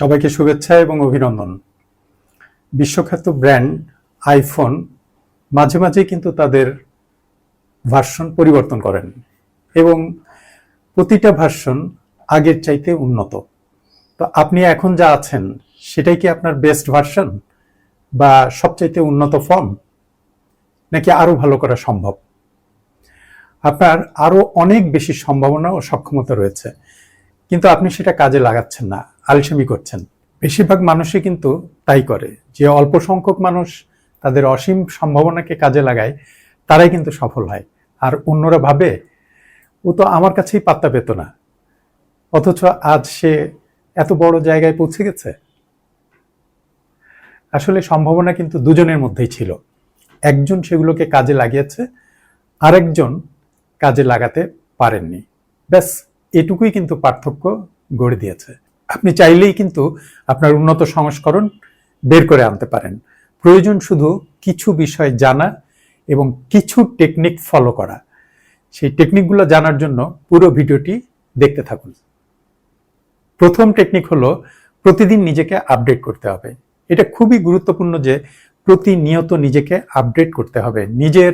সবাইকে শুভেচ্ছা এবং অভিনন্দন। বিশ্বখ্যাত ব্র্যান্ড আইফোন মাঝে মাঝে কিন্তু তাদের ভার্সন পরিবর্তন করেন এবং প্রতিটা ভার্সন আগের চাইতে উন্নত। তো আপনি এখন যা আছেন, সেটাই কি আপনার বেস্ট ভার্সন বা সবচাইতে উন্নত ফর্ম নাকি আরও ভালো করা সম্ভব? আপনার আরও অনেক বেশি সম্ভাবনা ও সক্ষমতা রয়েছে, কিন্তু আপনি সেটা কাজে লাগাচ্ছেন না। আলসেমি করছেন। বেশিরভাগ মানুষই কিন্তু তাই করে। যে অল্প সংখ্যক মানুষ তাদের অসীম সম্ভাবনাকে কাজে লাগায়, তারাই কিন্তু সফল হয়। আর অন্যরা ভাবে, ও তো আমার কাছেই পাত্তা পেত না। অথচ আজ সে এত বড় জায়গায় পৌঁছে গেছে? আসলে সম্ভাবনা কিন্তু দুজনের মধ্যেই ছিল। একজন সেগুলোকে কাজে লাগিয়েছে, আরেকজন কাজে লাগাতে পারেননি। ব্যাস, এটুকুই কিন্তু পার্থক্য গড়ে দিয়েছে। আপনি চাইলেই কিন্তু আপনার উন্নত সংস্করণ বের করে আনতে পারেন। প্রয়োজন শুধু কিছু বিষয় জানা এবং কিছু টেকনিক ফলো করা। সেই টেকনিকগুলো জানার জন্য পুরো ভিডিওটি দেখতে থাকুন। প্রথম টেকনিক হলো প্রতিদিন নিজেকে আপডেট করতে হবে। এটা খুবই গুরুত্বপূর্ণ যে প্রতিনিয়ত নিজেকে আপডেট করতে হবে। নিজের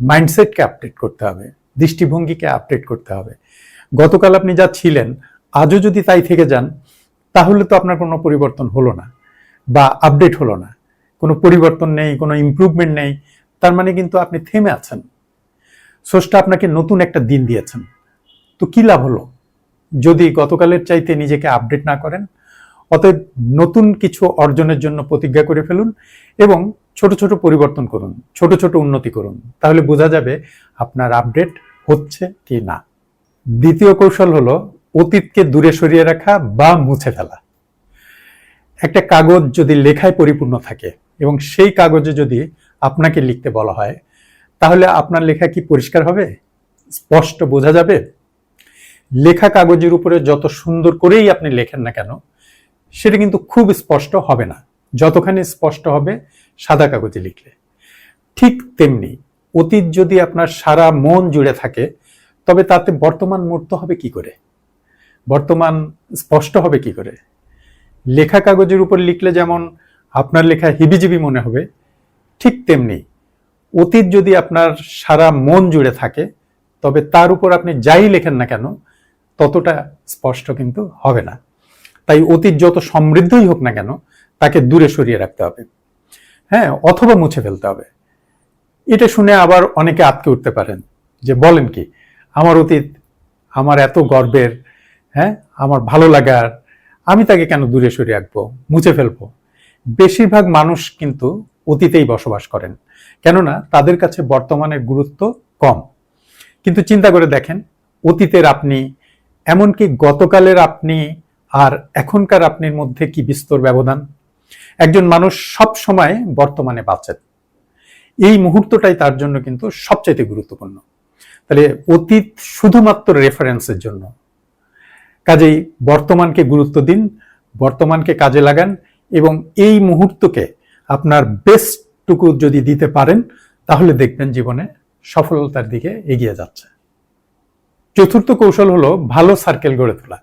মাইন্ডসেটকে আপডেট করতে হবে। দৃষ্টিভঙ্গিকে আপডেট করতে হবে। গতকাল আপনি যা ছিলেন, আজও যদি তাই থেকে যান তাহলে তো আপনার কোনো পরিবর্তন হলো না বা আপডেট হলো না। কোনো পরিবর্তন নেই, কোনো ইমপ্রুভমেন্ট নেই। তার মানে কিন্তু আপনি থেমে আছেন। স্রষ্টা আপনাকে নতুন একটা দিন দিয়েছেন। তো কি লাভ হলো? যদি গতকালের চাইতে নিজেকে আপডেট না করেন, অতএব নতুন কিছু অর্জনের জন্য প্রতিজ্ঞা করে ফেলুন এবং ছোট ছোট পরিবর্তন করুন, ছোট ছোট উন্নতি করুন। তাহলে বোঝা যাবে আপনার আপডেট হচ্ছে কি না। দ্বিতীয় কৌশল হলো অতীতকে দূরে সরিয়ে রাখা বা মুছে ফেলা। একটা কাগজ যদি লেখায় পরিপূর্ণ থাকে এবং সেই কাগজে যদি আপনাকে লিখতে বলা হয়, তাহলে আপনার লেখা কি পরিষ্কার হবে? স্পষ্ট বোঝা যাবে? লেখা কাগজের উপরে যত সুন্দর করেই আপনি লেখেন না কেন, সেটা কিন্তু খুব স্পষ্ট হবে না। যতখানি স্পষ্ট হবে সাদা কাগজে লিখলে। ঠিক তেমনি অতীত যদি আপনার সারা মন জুড়ে থাকে, তবে তাতে বর্তমান মূর্ত হবে কি করে? বর্তমান স্পষ্ট হবে কি করে? লেখা কাগজের উপর লিখলে যেমন আপনার লেখা হিবিজিবি মনে হবে, ঠিক তেমনি অতীত যদি আপনার সারা মন জুড়ে থাকে, তবে তার উপর আপনি যাই লেখেন না কেন, ততটা স্পষ্ট কিন্তু হবে না। তাই অতীত যত সমৃদ্ধই হোক না কেন, তাকে দূরে সরিয়ে রাখতে হবে। হ্যাঁ অথবা মুছে ফেলতে হবে। এটা শুনে আবার অনেকে আটকে উঠতে পারেন যে বলেন কি, আমার অতীত, আমার এত গর্বের হ্যাঁ? আমার ভালো লাগার, আমি তাকে কেন দূরে সরিয়ে রাখব মুছে ফেলব? বেশিরভাগ মানুষ কিন্তু অতীতেই বসবাস করেন। কেননা তাদের কাছে বর্তমানের গুরুত্ব কম। কিন্তু চিন্তা করে দেখেন, অতীতের আপনি, এমনকি গতকালের আপনি আর এখনকার আপনির মধ্যে কি বিস্তর ব্যবধান? একজন মানুষ সব সময় বর্তমানে বাঁচেন। এই মুহূর্তটাই তার জন্য কিন্তু সবচাইতে গুরুত্বপূর্ণ। তাহলে অতীত শুধুমাত্র রেফারেন্সের জন্য। কাজেই বর্তমানকে গুরুত্ব দিন, বর্তমানকে কাজে লাগান এবং এই মুহূর্তকে আপনার বেস্টটুকু যদি দিতে পারেন, তাহলে দেখবেন জীবনে সফলতার দিকে এগিয়ে যাচ্ছে। চতুর্থ কৌশল হলো ভালো সার্কেল গড়ে তোলা।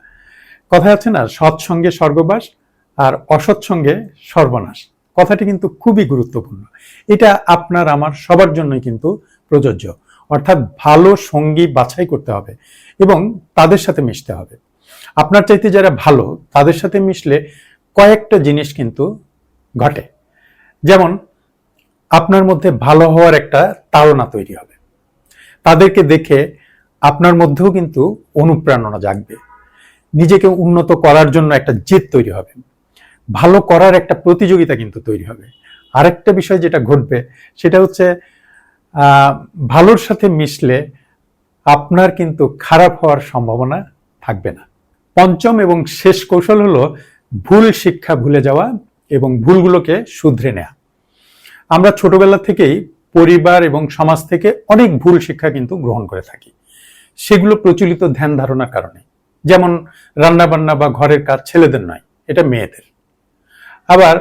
কথা আছে না সৎসঙ্গে স্বর্গবাস আর অসৎসঙ্গে সর্বনাশ। কথাটি কিন্তু খুবই গুরুত্বপূর্ণ। এটা আপনার, আমার সবার জন্যই কিন্তু প্রযোজ্য। অর্থাৎ ভালো সঙ্গী বাছাই করতে হবে এবং তাদের সাথে মিশতে হবে। আপনার চাইতে যারা ভালো, তাদের সাথে মিশলে কয়েকটা জিনিস কিন্তু ঘটে। যেমন, আপনার মধ্যে ভালো হওয়ার একটা তাড়না তৈরি হবে। তাদেরকে দেখে আপনার মধ্যেও কিন্তু অনুপ্রেরণা জাগবে। নিজেকে উন্নত করার জন্য একটা জেদ তৈরি হবে। ভালো করার একটা প্রতিযোগিতা কিন্তু তৈরি হবে। আরেকটা বিষয় যেটা ঘটবে, সেটা হচ্ছে ভালোর সাথে মিশলে আপনার কিন্তু খারাপ হওয়ার সম্ভাবনা থাকবে না। পঞ্চম এবং শেষ কৌশল হলো ভুল শিক্ষা ভুলে যাওয়া এবং ভুলগুলোকে শুধরে নেওয়া আমরা ছোটবেলা থেকেই পরিবার এবং সমাজ থেকে অনেক ভুল শিক্ষা কিন্তু গ্রহণ করে থাকি। সেগুলো প্রচলিত ধ্যান ধারণার কারণে। যেমন রান্না বান্না বা ঘরের কাজ ছেলেদের নয়, এটা মেয়েদের। আবার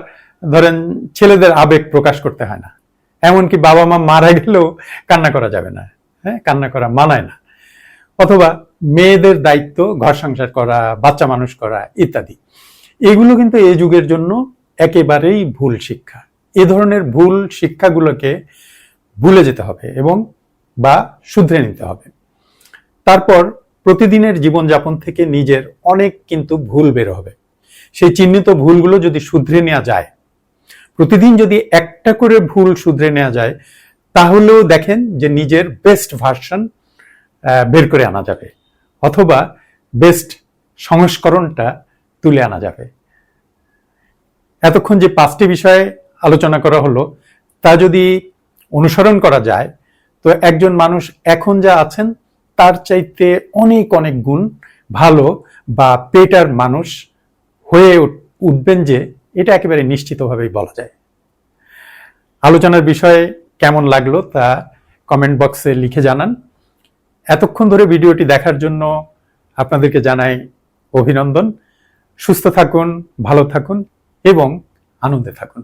ধরেন ছেলেদের আবেগ প্রকাশ করতে হয় না। এমনকি বাবা মা মারা গেলেও কান্না করা যাবে না। হ্যাঁ কান্না করা মানায় না। অথবা মেয়েদের দায়িত্ব, ঘর সংসার করা, বাচ্চা মানুষ করা ইত্যাদি। এগুলো কিন্তু এই যুগের জন্য একেবারেই ভুল শিক্ষা। এ ধরনের ভুল শিক্ষাগুলোকে ভুলে যেতে হবে এবং বা শুধরে নিতে হবে। তারপর প্রতিদিনের জীবনযাপন থেকে নিজের অনেক কিন্তু ভুল বের হবে। সেই চিহ্নিত ভুলগুলো যদি শুধরে নেওয়া যায়, প্রতিদিন যদি একটা করে ভুল শুধরে নেওয়া যায়, তাহলেও দেখেন যে নিজের বেস্ট ভার্সন বের করে আনা যাবে। অথবা বেস্ট সংস্করণটা তুলে আনা যাবে। এতক্ষণ যে পাঁচটি বিষয়ে আলোচনা করা হলো, তা যদি অনুসরণ করা যায়, তো একজন মানুষ এখন যা আছেন, তার চাইতে অনেক অনেক গুণ ভালো বা পেটার মানুষ হয়ে উঠবেন যে এটা একেবারে নিশ্চিতভাবেই বলা যায়। আলোচনার বিষয়ে কেমন লাগল তা কমেন্ট বক্সে লিখে জানান। এতক্ষণ ধরে ভিডিওটি দেখার জন্য আপনাদেরকে জানাই অভিনন্দন। সুস্থ থাকুন, ভালো থাকুন এবং আনন্দে থাকুন।